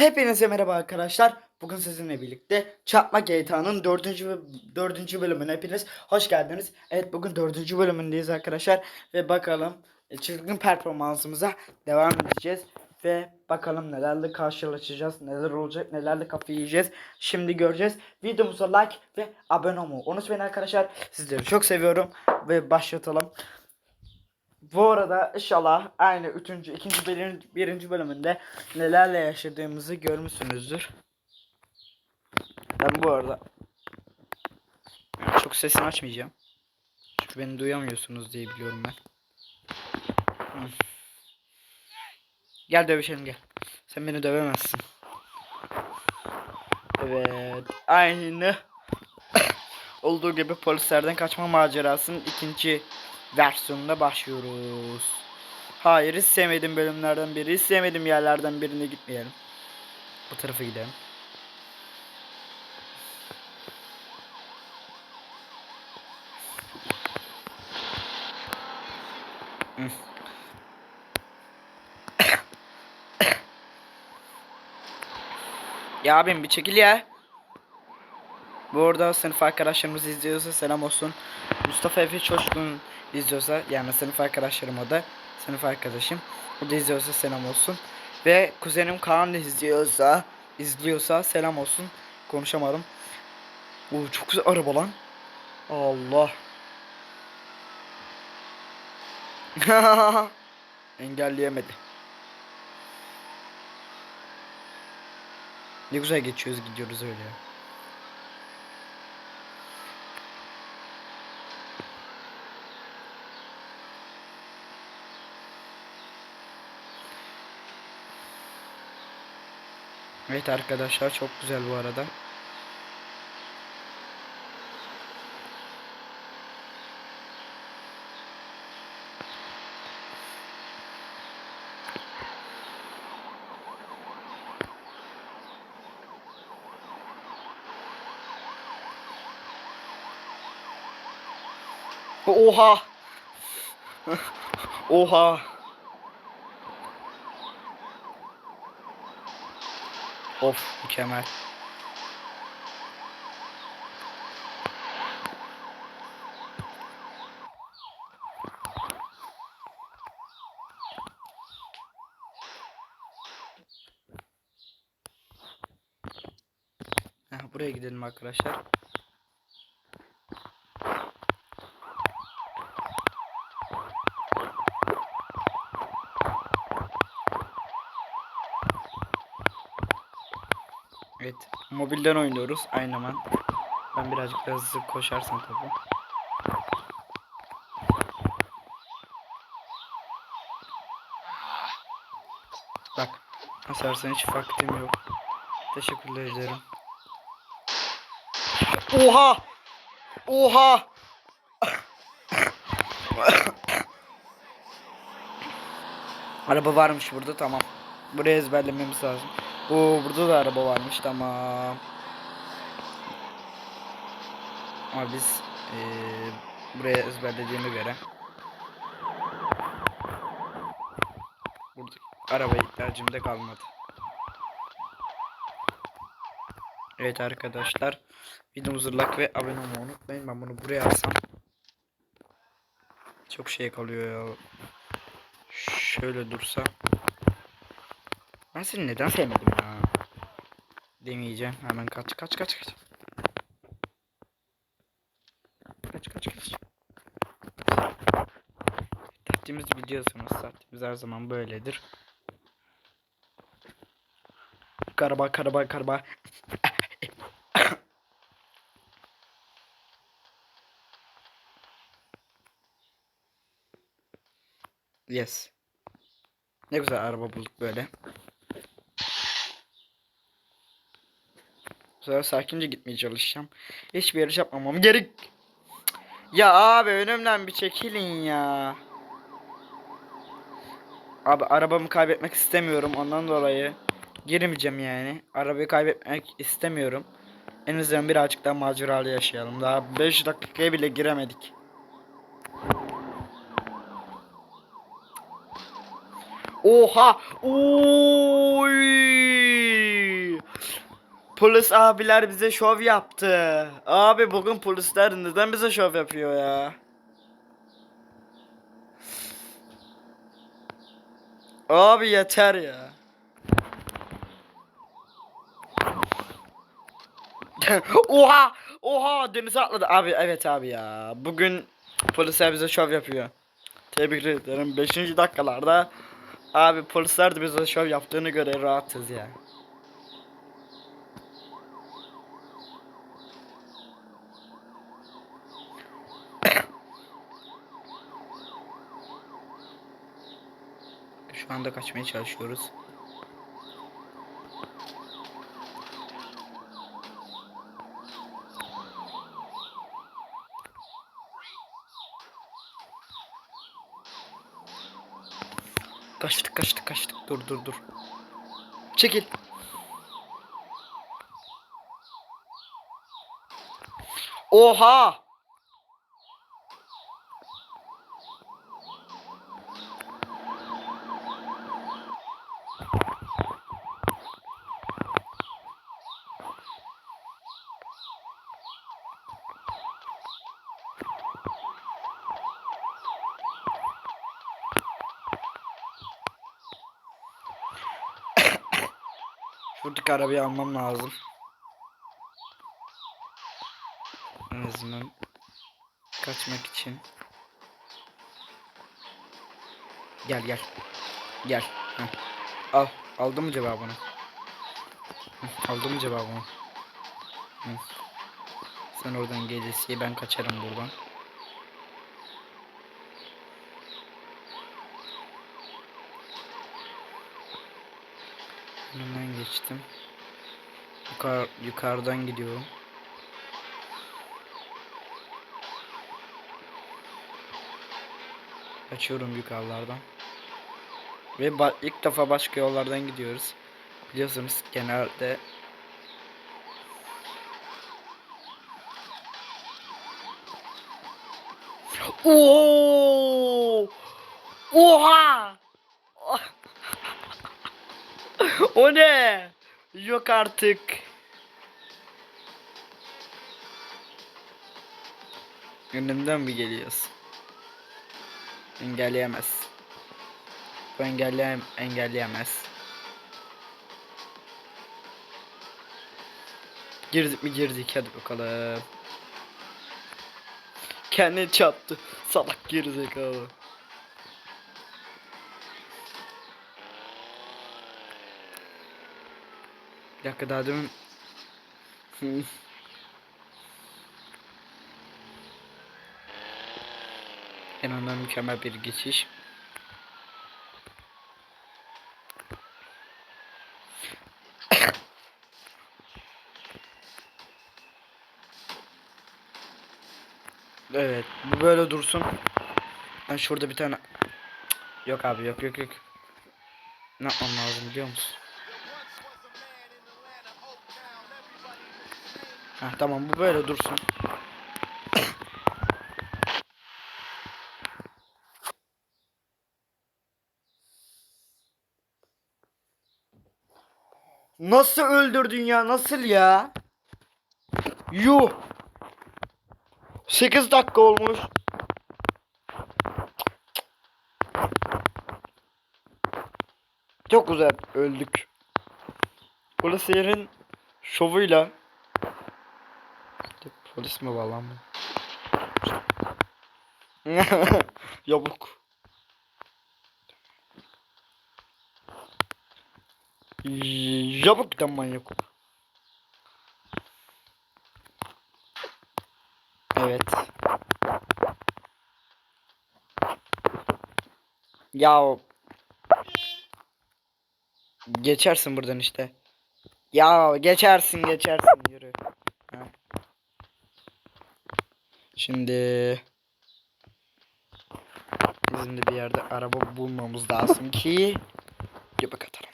Hepinize merhaba arkadaşlar. Bugün sizinle birlikte Çatma GTA'nın 4. ve 4. bölümüne hepiniz hoş geldiniz. Evet bugün 4. bölümündeyiz arkadaşlar ve bakalım e, çılgın performansımıza devam edeceğiz ve bakalım nelerle karşılaşacağız, neler olacak, nelerle kafayı yiyeceğiz. Şimdi göreceğiz. Videomuza like ve abone olmayı unutmayın arkadaşlar. Sizleri çok seviyorum ve başlatalım. Bu arada inşallah aynı üçüncü, ikinci, birinci, birinci bölümünde nelerle yaşadığımızı görmüşsünüzdür. Ben bu arada çok sesini açmayacağım. Çünkü beni duyamıyorsunuz diye biliyorum ben. Gel dövüşelim gel. Sen beni dövemezsin. Evet. Aynı olduğu gibi polislerden kaçma macerasının ikinci versiyonuna başlıyoruz. Hayır hiç sevmediğim bölümlerden biri. Hiç sevmediğim yerlerden birine gitmeyelim. Bu tarafa gidelim. Ya abim bir çekil ya. Bu arada sınıf arkadaşlarımız izliyorsa selam olsun. Mustafa Efe Çoşkun izliyorsa yani sınıf arkadaşlarım o da sınıf arkadaşım. O da izliyorsa selam olsun. Ve kuzenim Kaan da izliyorsa izliyorsa selam olsun. Konuşamadım. Oo çok güzel araba lan. Allah. Engelleyemedi. Ne güzel geçiyoruz gidiyoruz öyle ya. Evet arkadaşlar çok güzel bu arada. Oha! Oha! Of mükemmel. Heh, buraya gidelim arkadaşlar. Mobilden oynuyoruz aynı ben. Birazcık daha hızlı koşarsam tabii. Bak, hasarsan hiç vaktim yok. Teşekkürler ederim. Oha! Oha! Araba varmış burada tamam. Buraya ezberlememiz lazım. Oo burada da araba varmış tamam. Ama biz eee, buraya ezberlediğime göre burada araba ihtiyacım da kalmadı. Evet arkadaşlar videomuzu like ve abone olmayı unutmayın. Ben bunu buraya alsam çok şey kalıyor ya. Şöyle dursa. Ben seni neden sevmedim ya? Demeyeceğim. Hemen kaç kaç kaç kaç. Kaç kaç kaç. Taktiğimizi biliyorsunuz. Taktiğimiz her zaman böyledir. Karaba karaba karaba. yes. Ne güzel araba bulduk böyle. Sefer sakince gitmeye çalışacağım. Hiçbir yarış yapmamam gerek. Ya abi önümden bir çekilin ya. Abi arabamı kaybetmek istemiyorum ondan dolayı girmeyeceğim yani. Arabayı kaybetmek istemiyorum. En azından birazcık daha maceralı yaşayalım. Daha 5 dakikaya bile giremedik. Oha! Oy! Polis abiler bize şov yaptı. Abi bugün polisler neden bize şov yapıyor ya? Abi yeter ya. oha! Oha denize atladı. Abi evet abi ya. Bugün polisler bize şov yapıyor. Tebrik ederim. 5. dakikalarda abi polisler de bize şov yaptığını göre rahatız ya. Anda kaçmaya çalışıyoruz. Kaçtık kaçtık kaçtık. Dur dur dur. Çekil. Oha! Şuradaki arabayı almam lazım. En azından kaçmak için. Gel gel. Gel. Heh. Al. Aldın mı cevabını? Hı, Aldın mı cevabını? Hı. Sen oradan gelirse ben kaçarım buradan. Önünden geçtim. Yukarı, yukarıdan gidiyorum. Açıyorum yukarılardan. Ve ilk defa başka yollardan gidiyoruz. Biliyorsunuz genelde Oo! Oha! o ne? Yok artık. Önümden mi geliyorsun? Engelleyemez. Bu engelleyem engelleyemez. Girdik mi girdik hadi bakalım. Kendini çarptı. Salak gerizekalı. Bir dakika daha demin. Ondan mükemmel bir geçiş. Evet, bu böyle dursun. Ben şurada bir tane Yok abi yok yok yok. Ne yapmam lazım biliyor musun? Ha tamam bu böyle dursun. Nasıl öldürdün ya? Nasıl ya? Yuh. 8 dakika olmuş. Çok güzel öldük. Burası yerin şovuyla Polis mi var lan bu? Yabuk. Yabuk da manyak. Evet. Ya geçersin buradan işte. Ya geçersin geçersin yürü. Ha. Şimdi bizim de bir yerde araba bulmamız lazım ki göbek atalım.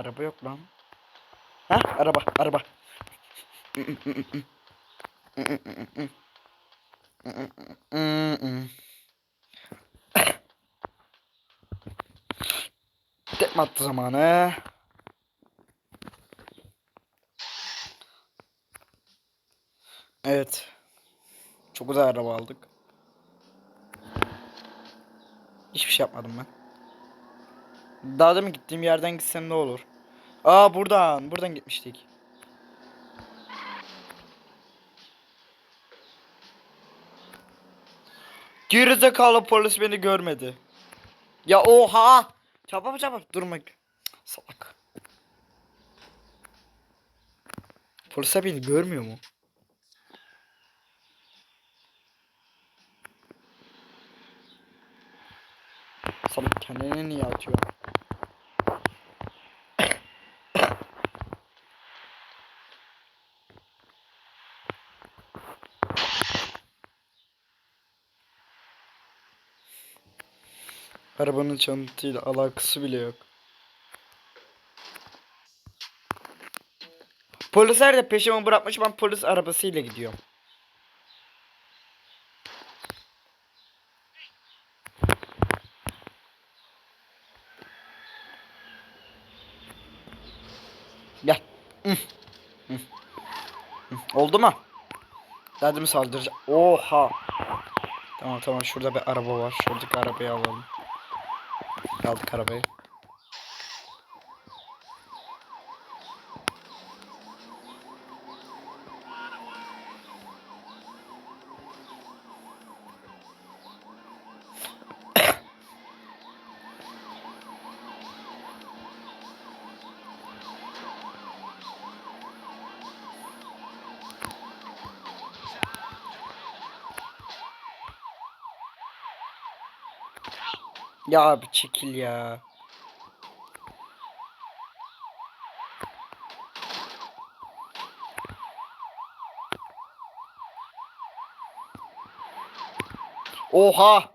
araba yok lan. Ha araba araba. Tekme attı zamanı. Evet. Çok güzel araba aldık. Hiçbir şey yapmadım ben. Daha demin gittiğim yerden gitsem ne olur? Aa buradan. Buradan gitmiştik. Gerizekalı polis beni görmedi. Ya oha! Çapa çapa durma. Salak. Polisler beni görmüyor mu? Salak kendini niye atıyor? Arabanın çantayla alakası bile yok. Polisler de peşimi bırakmış ben polis arabasıyla gidiyorum. Gel. Oldu mu? Derdim saldıracak. Oha. Tamam tamam şurada bir araba var. Şuradaki arabayı alalım. Aldık arabayı. Ya abi çekil ya. Oha.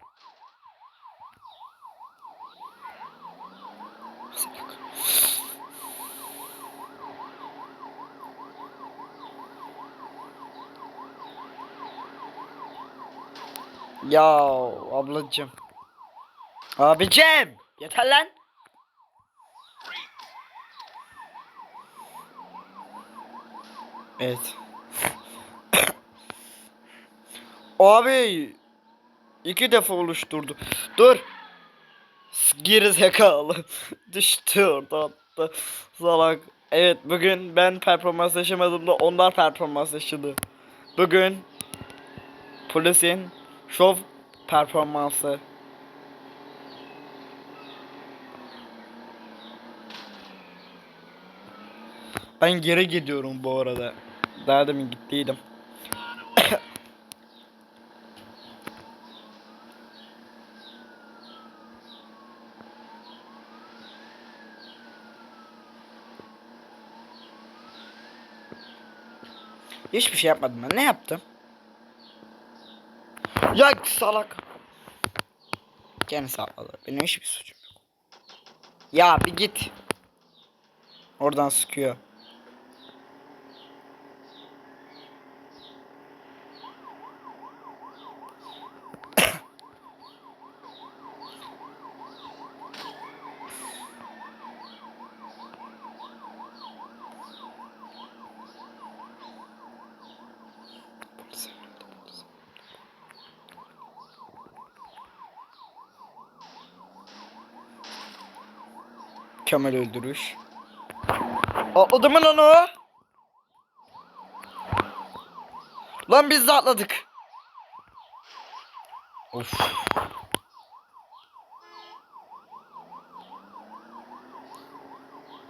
Ya ablacığım. Abicim yeter lan. Evet. Abi iki defa oluşturdu. Dur. Geri zekalı. Düştü oradan da. Salak. Evet bugün ben performans yaşamadım da onlar performans yaşadı. Bugün polisin şov performansı. Ben geri gidiyorum bu arada. Daha demin gittiydim. Hiçbir şey yapmadım ben. Ne yaptım? Ya salak. Gene sakladı. Benim hiçbir suçum yok. Ya bir git. Oradan sıkıyor. Kemal öldürüş. Atladı mı lan o? Lan biz de atladık. Of.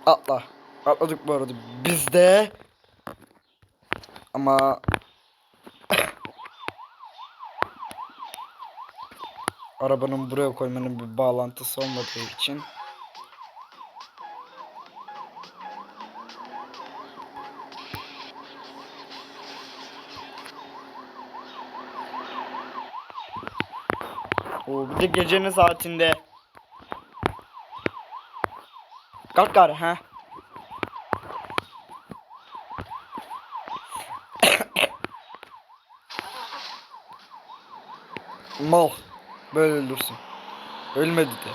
Atla. Atladık bu arada. Biz de. Ama arabanın buraya koymanın bir bağlantısı olmadığı için Oo, bir de gecenin saatinde. Kalk gari ha. Mal. Böyle öldürsün. Ölmedi de.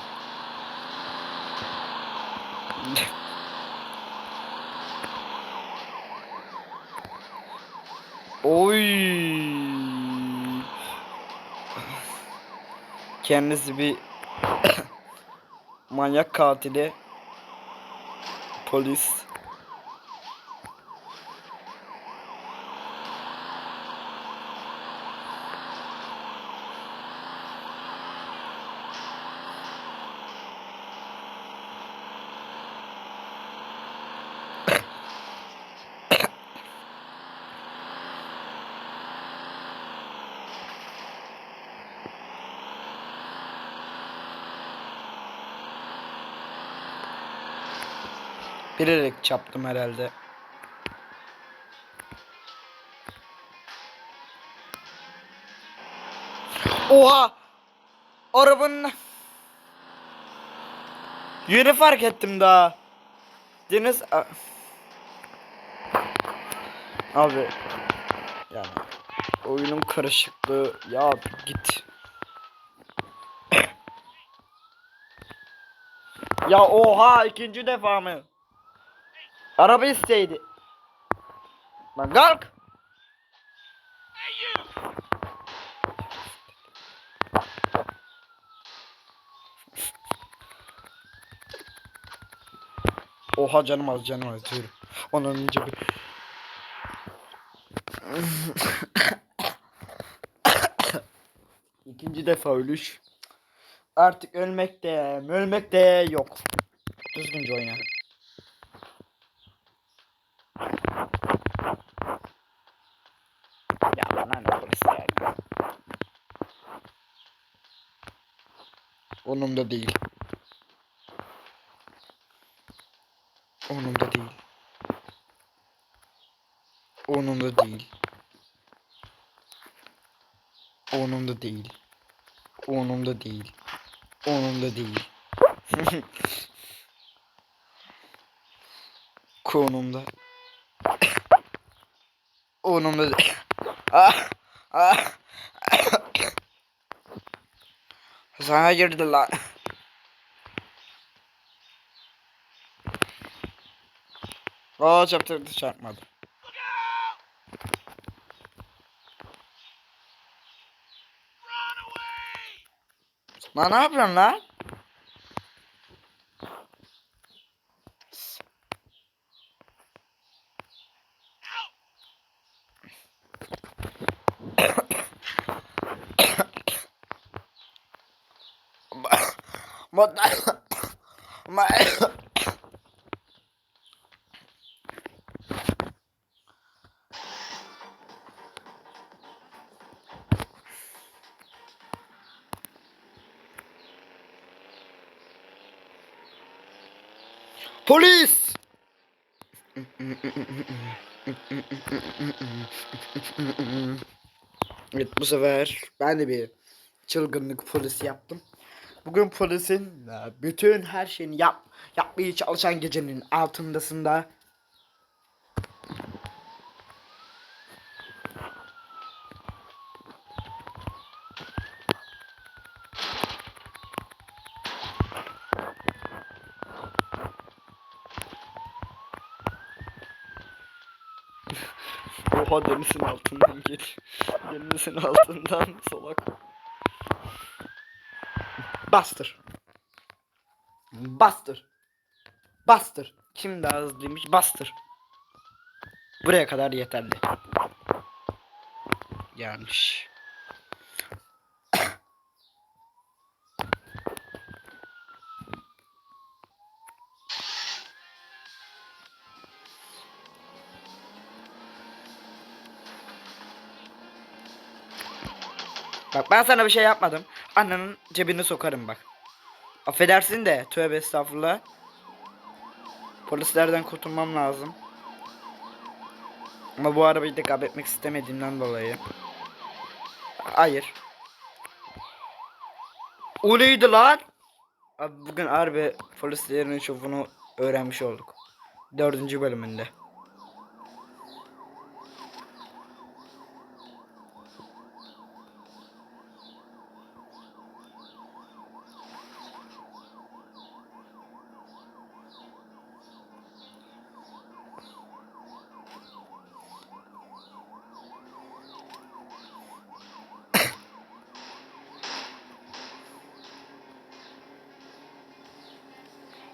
Oy. Kendisi bir manyak katili. Polis. Bilerek çaptım herhalde. Oha! Arabanın Yeni fark ettim daha. Deniz Abi yani oyunun karışıklığı ya git. ya oha ikinci defa mı? Araba isteydi. Lan kalk. Oha canım az canım az diyorum. Onun önce bir... İkinci defa ölüş. Artık ölmek de, ölmek de yok. Düzgünce oyna. Ya bana ne burası ya. Onun da değil. Onun da değil. Onun da değil. Onun da değil. Onun da değil. Onun da değil. Konumda. Onumda değil. Ah, ah. Sana girdi lan. Aa çarptırdı çarpmadı. Lan ne yapıyorsun lan? Polis! Evet bu sefer ben de bir çılgınlık polisi yaptım. Bugün polisin e, bütün her şeyini yap yapmaya çalışan gecenin altındasında Denizin altından gel. Denizin altından solak. Bastır. Bastır. Bastır. Kim daha hızlıymış? Bastır. Buraya kadar yeterli. Yanlış. Bak ben sana bir şey yapmadım. Annenin cebine sokarım bak. Affedersin de tövbe estağfurullah. Polislerden kurtulmam lazım. Ama bu arabayı da kaybetmek istemediğimden dolayı. Hayır. O neydi lan? Abi bugün harbi polislerin şofunu öğrenmiş olduk. Dördüncü bölümünde.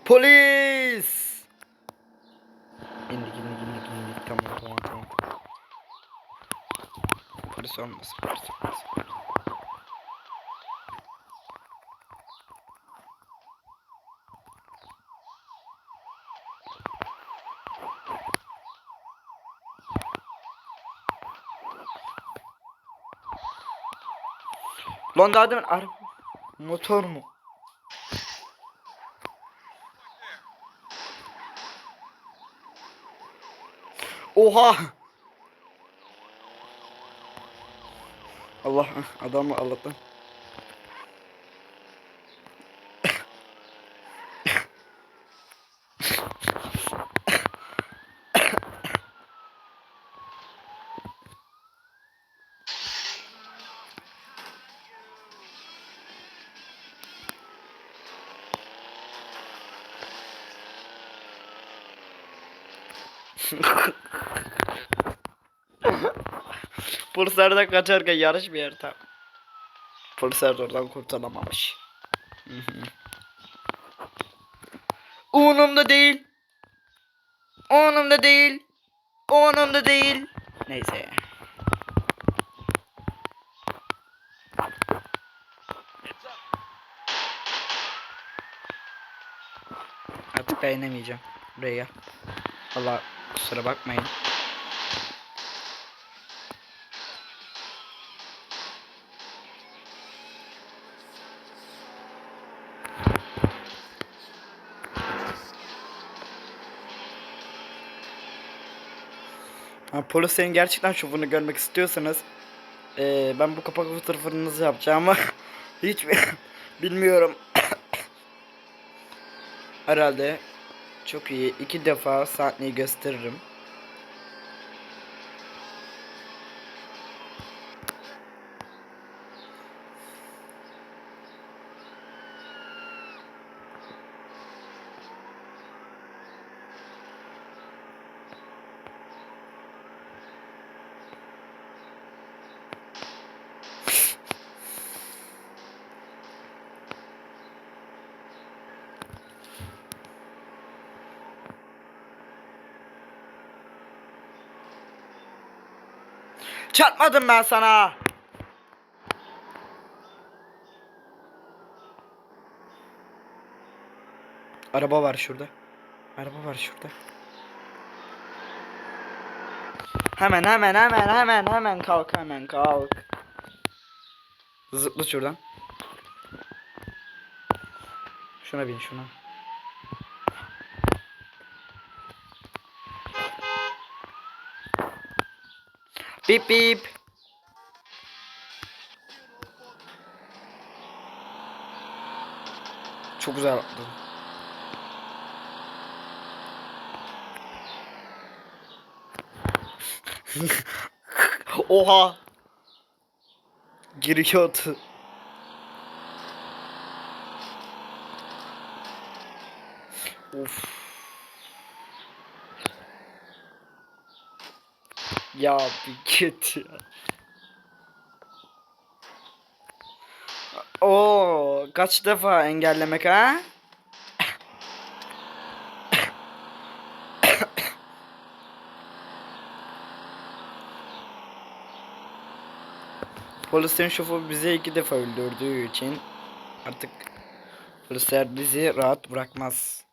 Polis! İndik indik indik indik tamam tamam tamam. Polis olmasın polis olmasın. Lan daha demin motor mu? Oha! Allah adamı Allah'tan. Polislerden kaçarken yarış bir yer tam. De oradan hı. Umurumda değil. Umurumda değil. Umurumda değil. Neyse. Artık beğenemeyeceğim. Buraya. Allah kusura bakmayın. Polislerin gerçekten şovunu görmek istiyorsanız eee, ben bu kapak fotoğrafınızı yapacağım ama hiç bilmiyorum. Herhalde çok iyi. iki defa sahneyi gösteririm. Çarpmadım ben sana. Araba var şurada. Araba var şurada. Hemen hemen hemen hemen hemen kalk hemen kalk. Zıpla şuradan. Şuna bin şuna. Bip bip. Çok güzel atladın. Oha. Giriyordu. Of. Ya bir git ya. Oo, kaç defa engellemek ha? Polislerin şoförü bizi iki defa öldürdüğü için artık polisler bizi rahat bırakmaz.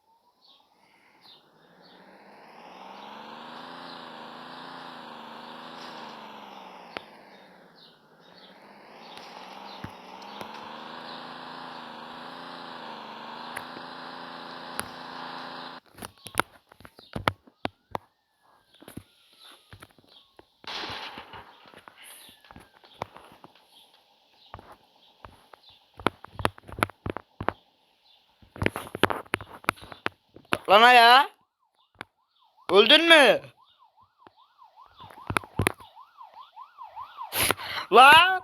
Lan ya. Öldün mü? Lan.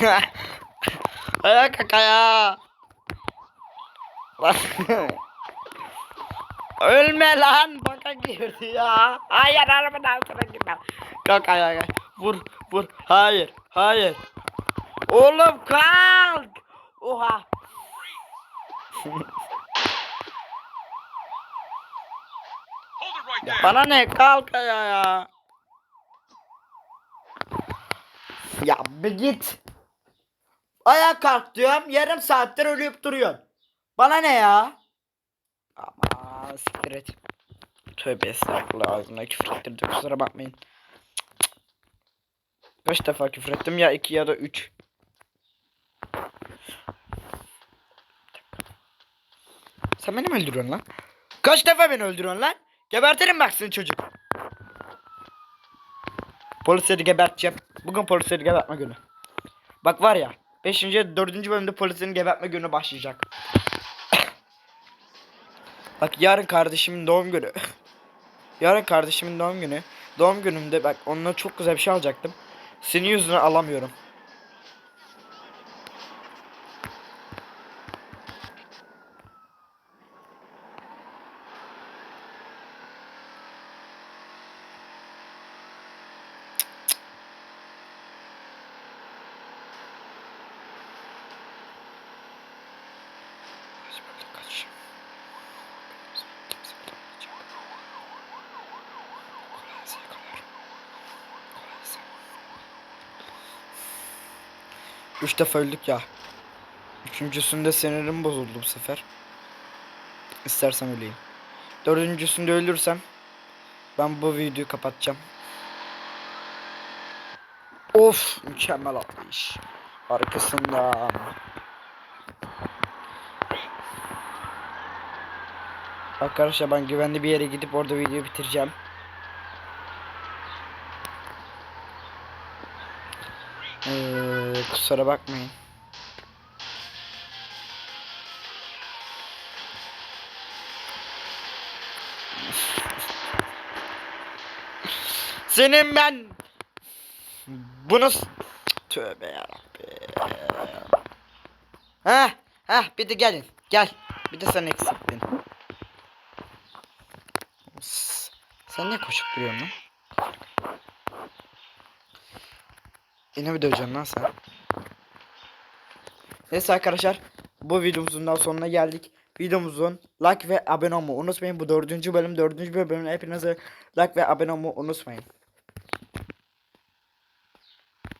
Ayağa kalk ayağa. Lan. Ölme lan baka girdi ya. Hayır arabanın altına girme. Kalk ayağa kalk. Vur vur. Hayır hayır. Oğlum kalk. Oha. Ya bana ne kalk ya ya. Ya bir git. Ayağa kalk diyorum yarım saattir ölüp duruyorsun. Bana ne ya? Ama siktir et. Tövbe estağfurullah ağzına küfür ettirdim kusura bakmayın. Kaç defa küfür ettim ya iki ya da üç. Sen beni mi öldürüyorsun lan? Kaç defa beni öldürüyorsun lan? Gebertirim bak seni çocuk. Polisleri geberteceğim. Bugün polisleri gebertme günü. Bak var ya 5. 4. bölümde polislerin gebertme günü başlayacak. bak yarın kardeşimin doğum günü. yarın kardeşimin doğum günü. Doğum günümde bak onunla çok güzel bir şey alacaktım. Senin yüzüne alamıyorum. Üç defa öldük ya. Üçüncüsünde sinirim bozuldu bu sefer. İstersem öleyim. Dördüncüsünde ölürsem ben bu videoyu kapatacağım. Of mükemmel atlayış. Arkasından. Arkadaşlar ben güvenli bir yere gidip orada videoyu bitireceğim. Ee, kusura bakmayın. Senin ben bunu tövbe yarabbi. Ha ha bir de gelin gel. Bir de sen eksiktin. Sen ne koşup duruyorsun lan? Yine mi döveceksin lan sen? Neyse arkadaşlar bu videomuzun daha sonuna geldik. Videomuzun like ve abone olmayı unutmayın. Bu dördüncü bölüm dördüncü bölümün hepinize like ve abone olmayı unutmayın.